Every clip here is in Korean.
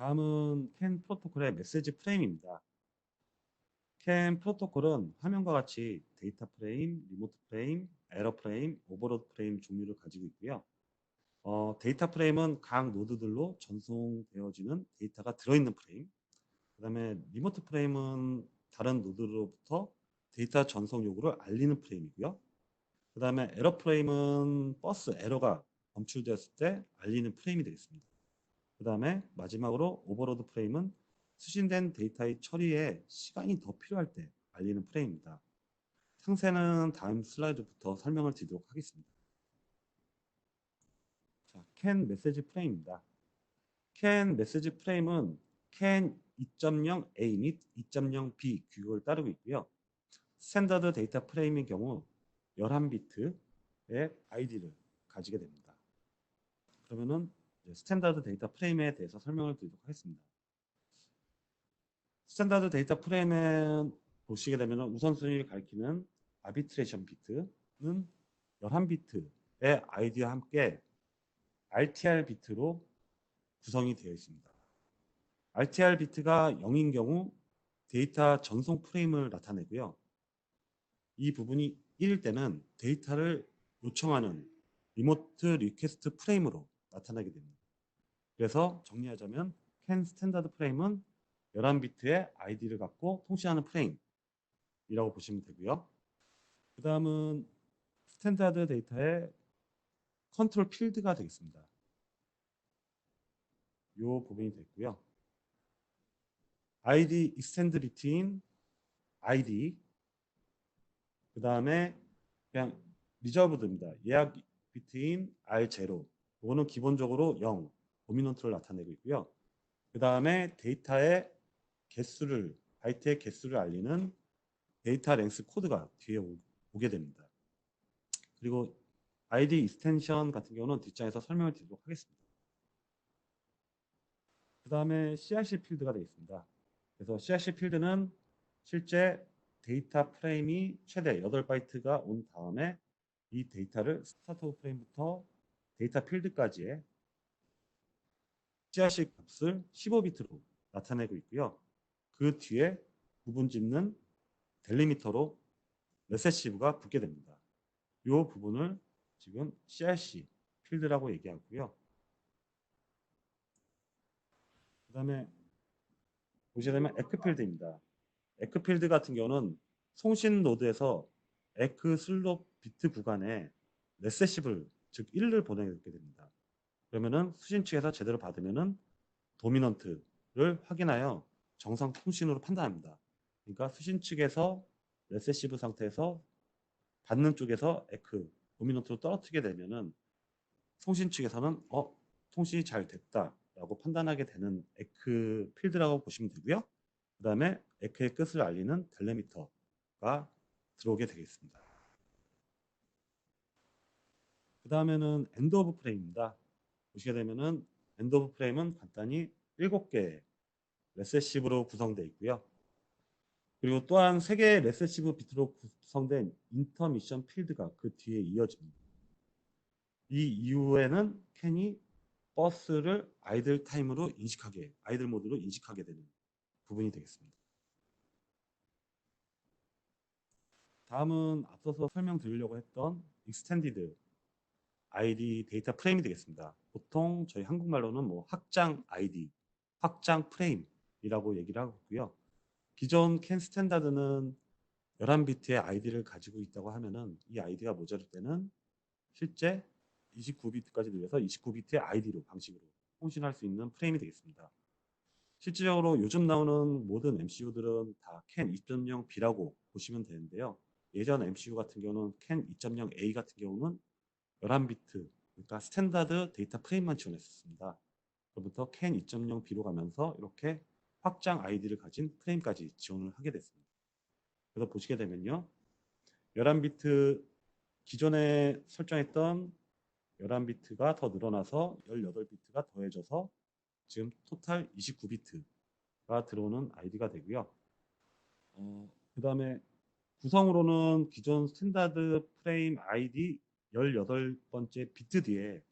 다음은 캔 프로토콜의 메시지 프레임입니다. 캔 프로토콜은 화면과 같이 데이터 프레임, 리모트 프레임, 에러 프레임, 오버로드 프레임 종류를 가지고 있고요. 어, 데이터 프레임은 각 노드들로 전송되어지는 데이터가 들어있는 프레임. 그 다음에 리모트 프레임은 다른 노드로부터 데이터 전송 요구를 알리는 프레임이고요. 그 다음에 에러 프레임은 버스 에러가 검출되었을 때 알리는 프레임이 되겠습니다. 그 다음에 마지막으로 오버로드 프레임은 수신된 데이터의 처리에 시간이 더 필요할 때 알리는 프레임입니다. 상세는 다음 슬라이드부터 설명을 드리도록 하겠습니다. 자, 캔 메시지 프레임입니다. 캔 메시지 프레임은 캔 2.0A 및 2.0B 규격을 따르고 있고요. 스탠다드 데이터 프레임의 경우 11비트의 아이디를 가지게 됩니다. 그러면은 스탠다드 데이터 프레임에 대해서 설명을 드리도록 하겠습니다. 스탠다드 데이터 프레임에 보시게 되면 우선순위를 가리키는 아비트레이션 비트는 11비트의 아이디와 함께 RTR 비트로 구성이 되어 있습니다. RTR 비트가 0인 경우 데이터 전송 프레임을 나타내고요. 이 부분이 1일 때는 데이터를 요청하는 리모트 리퀘스트 프레임으로 나타나게 됩니다. 그래서 정리하자면 캔 스탠다드 프레임은 11비트의 아이디를 갖고 통신하는 프레임이라고 보시면 되고요. 그 다음은 스탠다드 데이터의 컨트롤 필드가 되겠습니다. 이 부분이 됐고요. ID extend between ID 그 다음에 그냥 리저브드입니다. 예약 between R0 이거는 기본적으로 0 도미넌트를 나타내고 있고요. 그 다음에 데이터의 개수를 바이트의 개수를 알리는 데이터 랭스 코드가 뒤에 오, 게 됩니다. 그리고 ID 익스텐션 같은 경우는 뒷장에서 설명을 드리도록 하겠습니다. 그 다음에 CRC 필드가 되어 있습니다. 그래서 CRC 필드는 실제 데이터 프레임이 최대 8바이트가 온 다음에 이 데이터를 스타트 프레임부터 데이터 필드까지의 CRC 값을 15비트로 나타내고 있고요. 그 뒤에 부분 짚는 델리미터로 레세시브가 붙게 됩니다. 이 부분을 지금 CRC 필드라고 얘기하고요. 그 다음에 보시게 되면 에크필드입니다. 에크필드 같은 경우는 송신 노드에서 에크 슬롭 비트 구간에 레세시블 즉 1을 보내게 됩니다. 그러면은 수신 측에서 제대로 받으면은 도미넌트를 확인하여 정상 통신으로 판단합니다. 그러니까 수신 측에서 레세시브 상태에서 받는 쪽에서 에크 도미넌트로 떨어뜨리게 되면은 통신 측에서는 어 통신이 잘 됐다라고 판단하게 되는 에크 필드라고 보시면 되고요. 그 다음에 에크의 끝을 알리는 델레미터가 들어오게 되겠습니다. 그 다음에는 엔드 오브 프레임입니다. 보시게 되면은 엔드 오브 프레임은 간단히 7개의 레세시브로 구성되어 있고요. 그리고 또한 3개의 레세시브 비트로 구성된 인터미션 필드가 그 뒤에 이어집니다. 이 이후에는 캔이 버스를 아이들 타임으로 인식하게, 아이들 모드로 인식하게 되는 부분이 되겠습니다. 다음은 앞서서 설명드리려고 했던 익스텐디드 아이디 데이터 프레임이 되겠습니다. 보통 저희 한국말로는 뭐 확장 아이디, 확장 프레임이라고 얘기를 하고 있고요. 기존 캔 스탠다드는 11비트의 아이디를 가지고 있다고 하면은 이 아이디가 모자랄 때는 실제 29비트까지 늘려서 29비트의 아이디로 방식으로 통신할 수 있는 프레임이 되겠습니다. 실질적으로 요즘 나오는 모든 MCU들은 다 캔 2.0B라고 보시면 되는데요. 예전 MCU 같은 경우는 캔 2.0A 같은 경우는 11비트, 그러니까 스탠다드 데이터 프레임만 지원했었습니다. 그로부터 캔 2.0B로 가면서 이렇게 확장 아이디를 가진 프레임까지 지원을 하게 됐습니다. 그래서 보시게 되면요. 11비트 기존에 설정했던 11비트가 더 늘어나서 18비트가 더해져서 지금 토탈 29비트가 들어오는 아이디가 되고요. 어, 그 다음에 구성으로는 기존 스탠다드 프레임 아이디 18번째 비트 뒤에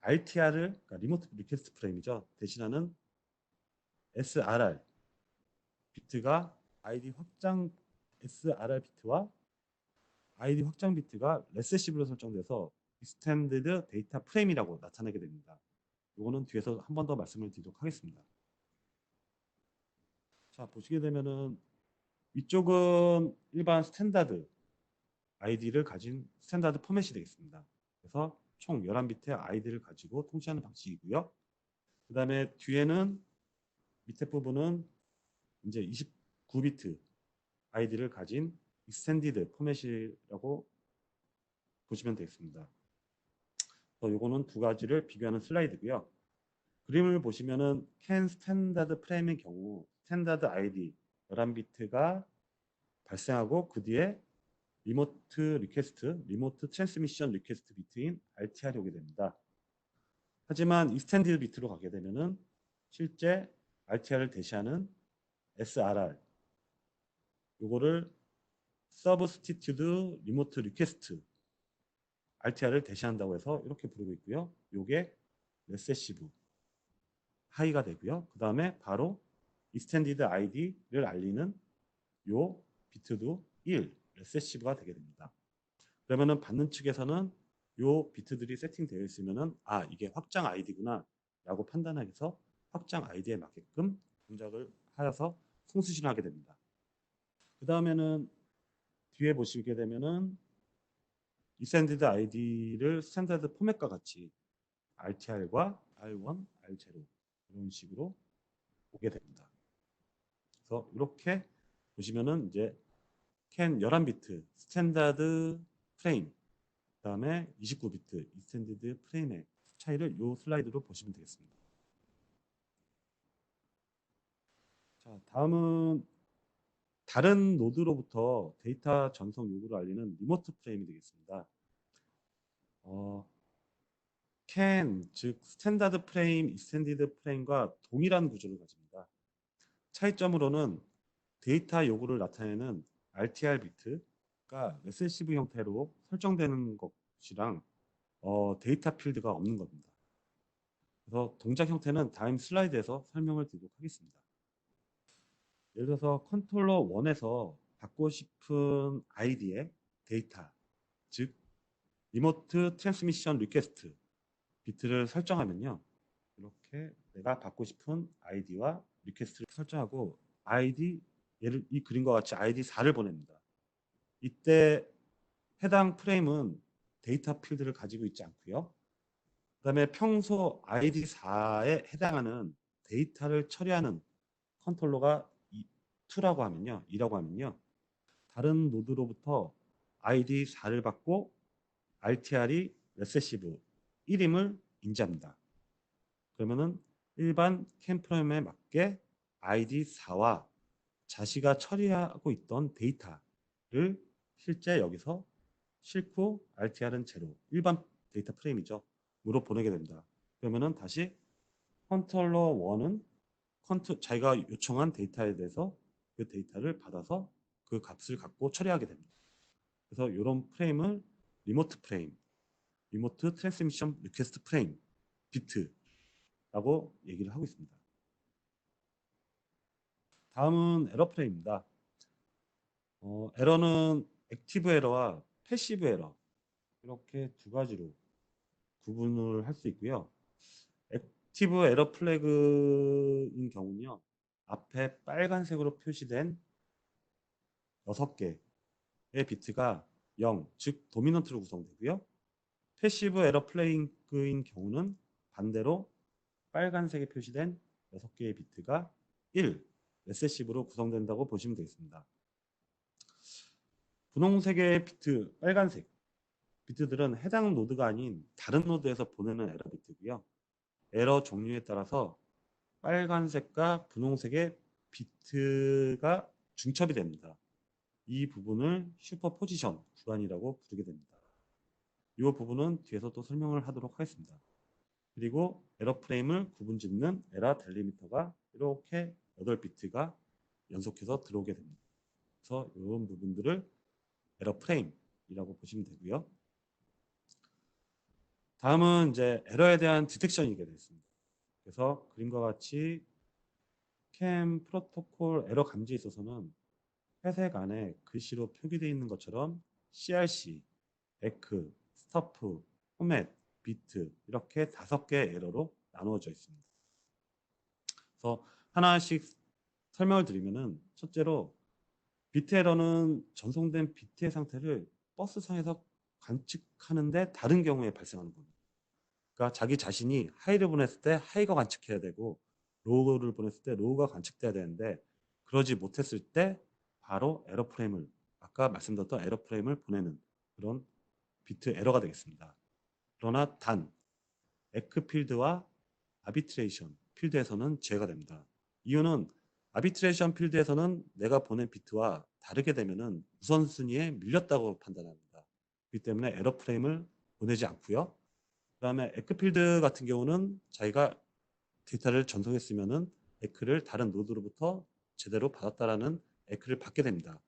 RTR을 그러니까 리모트 리퀘스트 프레임이죠. 대신하는 SRR 비트가 ID 확장 SRR 비트와 ID 확장 비트가 레세시브로 설정돼서 익스텐디드 데이터 프레임이라고 나타나게 됩니다. 이거는 뒤에서 한 번 더 말씀을 드리도록 하겠습니다. 자 보시게 되면은 위쪽은 일반 스탠다드 아이디를 가진 스탠다드 포맷이 되겠습니다. 그래서 총 11비트의 아이디를 가지고 통시하는 방식이고요. 그 다음에 뒤에는 밑에 부분은 이제 29비트 아이디를 가진 익스텐디드 포맷이라고 보시면 되겠습니다. 요거는 두 가지를 비교하는 슬라이드고요. 그림을 보시면은 캔 스탠다드 프레임의 경우 스탠다드 아이디 11비트가 발생하고 그 뒤에 리모트 리퀘스트, 리모트 트랜스미션 리퀘스트 비트인 RTR이 오게 됩니다. 하지만 익스텐디드 비트로 가게 되면은 실제 RTR을 대시하는 SRR 요거를 Substitute Remote Request RTR을 대시한다고 해서 이렇게 부르고 있고요. 요게 레세시브 하이가 되고요. 그 다음에 바로 Extended ID를 알리는 요 비트도 1레 세시브가 되게 됩니다. 그러면은 받는 측에서는 요 비트들이 세팅되어 있으면은 아 이게 확장 아이디구나 라고 판단해서 확장 아이디에 맞게끔 동작을 하여서 송수신하게 됩니다. 그 다음에는 뒤에 보시게 되면은 이센디드 아이디를 스탠다드 포맷과 같이 RTR과 R1, R0 이런 식으로 오게 됩니다. 그래서 이렇게 보시면은 이제 캔 11비트 스탠다드 프레임 그 다음에 29비트 익스텐디드 프레임의 차이를 이 슬라이드로 보시면 되겠습니다. 자, 다음은 다른 노드로부터 데이터 전송 요구를 알리는 리모트 프레임이 되겠습니다. 어, 캔, 즉 스탠다드 프레임, 익스텐디드 프레임과 동일한 구조를 가집니다. 차이점으로는 데이터 요구를 나타내는 RTR 비트가 레세시브 형태로 설정되는 것이랑 어, 데이터 필드가 없는 겁니다. 그래서 동작 형태는 다음 슬라이드에서 설명을 드리도록 하겠습니다. 예를 들어서 컨트롤러 1에서 받고 싶은 아이디의 데이터, 즉 리모트 트랜스미션 리퀘스트 비트를 설정하면요. 이렇게 내가 받고 싶은 아이디와 리퀘스트를 설정하고 아이디 예를 이 그림과 같이 아이디 4를 보냅니다. 이때 해당 프레임은 데이터 필드를 가지고 있지 않고요. 그다음에 평소 아이디 4에 해당하는 데이터를 처리하는 컨트롤러가 2라고 하면요. 2라고 하면요. 다른 노드로부터 아이디 4를 받고 RTR이 레세시브 1임을 인지합니다. 그러면은 일반 캠프레임에 맞게 아이디 4와 자시가 처리하고 있던 데이터를 실제 여기서 실후 RTR은 제로 일반 데이터 프레임이죠. 으로 보내게 됩니다. 그러면은 다시 컨트롤러 1은 컨트 자기가 요청한 데이터에 대해서 그 데이터를 받아서 그 값을 갖고 처리하게 됩니다. 그래서 이런 프레임을 리모트 프레임, 리모트 트랜스미션 리퀘스트 프레임, 비트라고 얘기를 하고 있습니다. 다음은 에러 프레임입니다. 어, 에러는 액티브 에러와 패시브 에러 이렇게 두 가지로 구분을 할 수 있고요. 액티브 에러 플래그인 경우는요. 앞에 빨간색으로 표시된 6개의 비트가 0, 즉 도미넌트로 구성되고요. 패시브 에러 플레잉인 경우는 반대로 빨간색에 표시된 6개의 비트가 1, 레세시브로 구성된다고 보시면 되겠습니다. 분홍색의 비트, 빨간색 비트들은 해당 노드가 아닌 다른 노드에서 보내는 에러 비트고요. 에러 종류에 따라서 빨간색과 분홍색의 비트가 중첩이 됩니다. 이 부분을 슈퍼 포지션 구간이라고 부르게 됩니다. 이 부분은 뒤에서 또 설명을 하도록 하겠습니다. 그리고 에러 프레임을 구분 짓는 에러 델리미터가 이렇게 8비트가 연속해서 들어오게 됩니다. 그래서 이런 부분들을 에러 프레임이라고 보시면 되고요. 다음은 이제 에러에 대한 디텍션이 되겠습니다. 그래서 그림과 같이 스캔 프로토콜 에러 감지에 있어서는 회색 안에 글씨로 표기되어 있는 것처럼 CRC, 에크, 스토프, 포맷, 비트 이렇게 다섯 개의 에러로 나누어져 있습니다. 그래서 하나씩 설명을 드리면은 첫째로 비트 에러는 전송된 비트의 상태를 버스상에서 관측하는데 다른 경우에 발생하는 겁니다. 그러니까 자기 자신이 하이를 보냈을 때 하이가 관측해야 되고 로우를 보냈을 때 로우가 관측돼야 되는데 그러지 못했을 때 바로 에러 프레임을 아까 말씀드렸던 에러 프레임을 보내는 그런 비트 에러가 되겠습니다. 그러나 단 에크 필드와 아비트레이션 필드에서는 제외가 됩니다. 이유는 아비트레이션 필드에서는 내가 보낸 비트와 다르게 되면은 우선순위에 밀렸다고 판단합니다. 그렇기 때문에 에러 프레임을 보내지 않고요. 그다음에 에크 필드 같은 경우는 자기가 데이터를 전송했으면은 에크를 다른 노드로부터 제대로 받았다라는 에크를 받게 됩니다.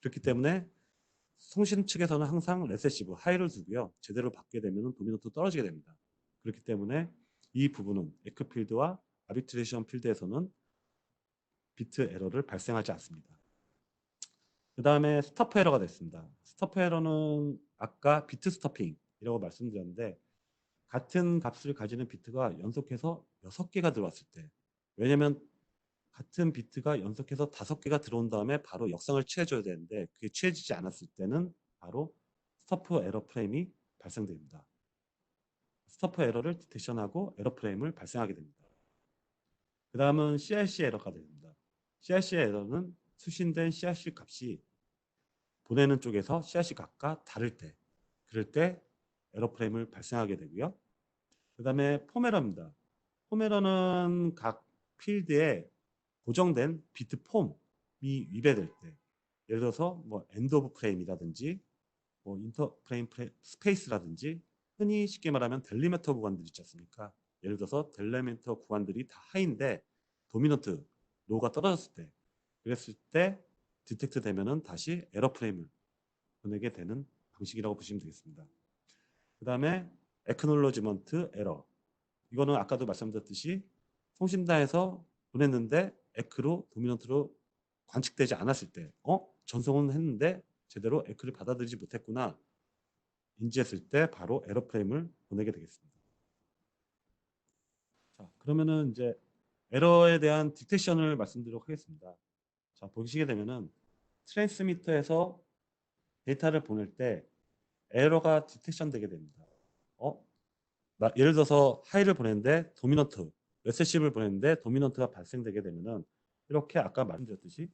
그렇기 때문에 통신 측에서는 항상 레세시브 하이를 두고요. 제대로 받게 되면 도미노트 떨어지게 됩니다. 그렇기 때문에 이 부분은 에크 필드와 아비트레이션 필드에서는 비트 에러를 발생하지 않습니다. 그 다음에 스토프 에러가 됐습니다. 스토프 에러는 아까 비트 스토핑이라고 말씀드렸는데 같은 값을 가지는 비트가 연속해서 6개가 들어왔을 때 왜냐면 같은 비트가 연속해서 5개가 들어온 다음에 바로 역상을 취해줘야 되는데 그게 취해지지 않았을 때는 바로 스토프 에러 프레임이 발생됩니다. 스토프 에러를 디텍션하고 에러 프레임을 발생하게 됩니다. 그 다음은 CRC 에러가 됩니다. CRC 에러는 수신된 CRC 값이 보내는 쪽에서 CRC 값과 다를 때 그럴 때 에러 프레임을 발생하게 되고요. 그 다음에 폼에러입니다. 폼에러는 각 필드에 고정된 비트 폼이 위배될 때 예를 들어서 뭐 엔드 오브 프레임이라든지 뭐 인터 프레임 프레, 스페이스라든지 흔히 쉽게 말하면 델리메터 구간들 있지 않습니까? 예를 들어서 델리메터 구간들이 다 하인데 도미넌트 로가 떨어졌을 때 그랬을 때 디텍트 되면은 다시 에러 프레임을 보내게 되는 방식이라고 보시면 되겠습니다. 그 다음에 에크놀로지먼트 에러 이거는 아까도 말씀드렸듯이 통신단에서 보냈는데 에크로 도미넌트로 관측되지 않았을 때 어? 전송은 했는데 제대로 에크를 받아들이지 못했구나 인지했을 때 바로 에러 프레임을 보내게 되겠습니다. 자, 그러면은 이제 에러에 대한 디텍션을 말씀드리도록 하겠습니다. 자, 보시게 되면은 트랜스미터에서 데이터를 보낼 때 에러가 디텍션 되게 됩니다. 어? 나- 예를 들어서 하이를 보냈는데 도미넌트, 레세시브를 보냈는데 도미넌트가 발생되게 되면은 이렇게 아까 말씀드렸듯이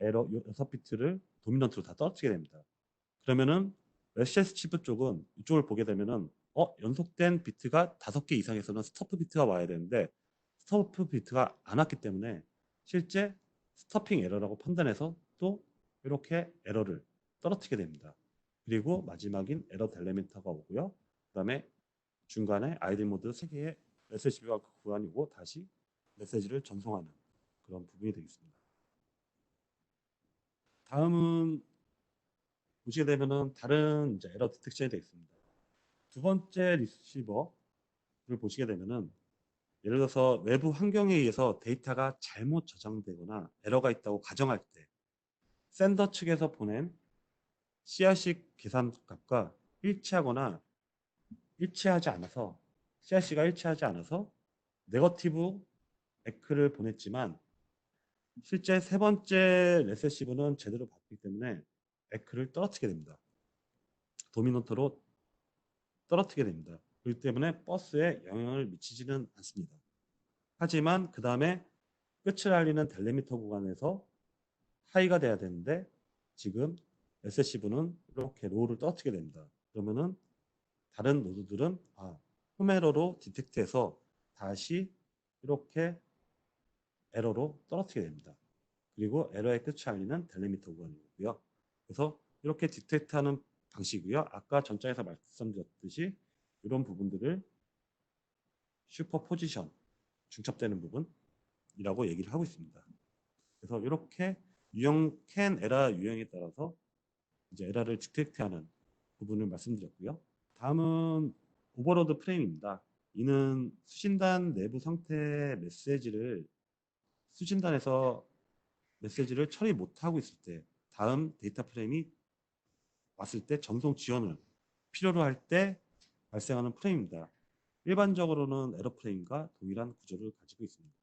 에러 6비트를 도미넌트로 다 떨어뜨리게 됩니다. 그러면은 레세시브 쪽은 이쪽을 보게 되면은 어, 연속된 비트가 5개 이상에서는 스토프 비트가 와야 되는데 스토프 비트가 안 왔기 때문에 실제 스토핑 에러라고 판단해서 또 이렇게 에러를 떨어뜨리게 됩니다. 그리고 마지막인 에러 델레멘터가 오고요. 그 다음에 중간에 아이들 모드 3개의 메시지가 구간이고 다시 메시지를 전송하는 그런 부분이 되겠습니다. 다음은 보시게 되면은 다른 이제 에러 디텍션이 되겠습니다. 두 번째 리시버를 보시게 되면은 예를 들어서 외부 환경에 의해서 데이터가 잘못 저장되거나 에러가 있다고 가정할 때 샌더 측에서 보낸 CRC 계산 값과 일치하거나 일치하지 않아서 CRC가 일치하지 않아서 네거티브 에크를 보냈지만 실제 세 번째 레세시브는 제대로 받기 때문에 에크를 떨어뜨리게 됩니다. 도미노트로 떨어뜨리게 됩니다. 그렇기 때문에 버스에 영향을 미치지는 않습니다. 하지만 그 다음에 끝을 알리는 델레미터 구간에서 하이가 돼야 되는데 지금 SSCV는 이렇게 로우를 떨어뜨리게 됩니다. 그러면은 다른 노드들은 아, 홈에러로 디텍트해서 다시 이렇게 에러로 떨어뜨리게 됩니다. 그리고 에러의 끝을 알리는 델레미터 구간이고요. 그래서 이렇게 디텍트하는 방식이고요. 아까 전장에서 말씀드렸듯이 이런 부분들을 슈퍼 포지션 중첩되는 부분이라고 얘기를 하고 있습니다. 그래서 이렇게 유형 캔 에라 유형에 따라서 이제 에라를 디텍트하는 부분을 말씀드렸고요. 다음은 오버로드 프레임입니다. 이는 수신단 내부 상태 메시지를 수진단에서 메시지를 처리 못하고 있을 때 다음 데이터 프레임이 왔을 때 전송 지원을 필요로 할 때 발생하는 프레임입니다. 일반적으로는 에러 프레임과 동일한 구조를 가지고 있습니다.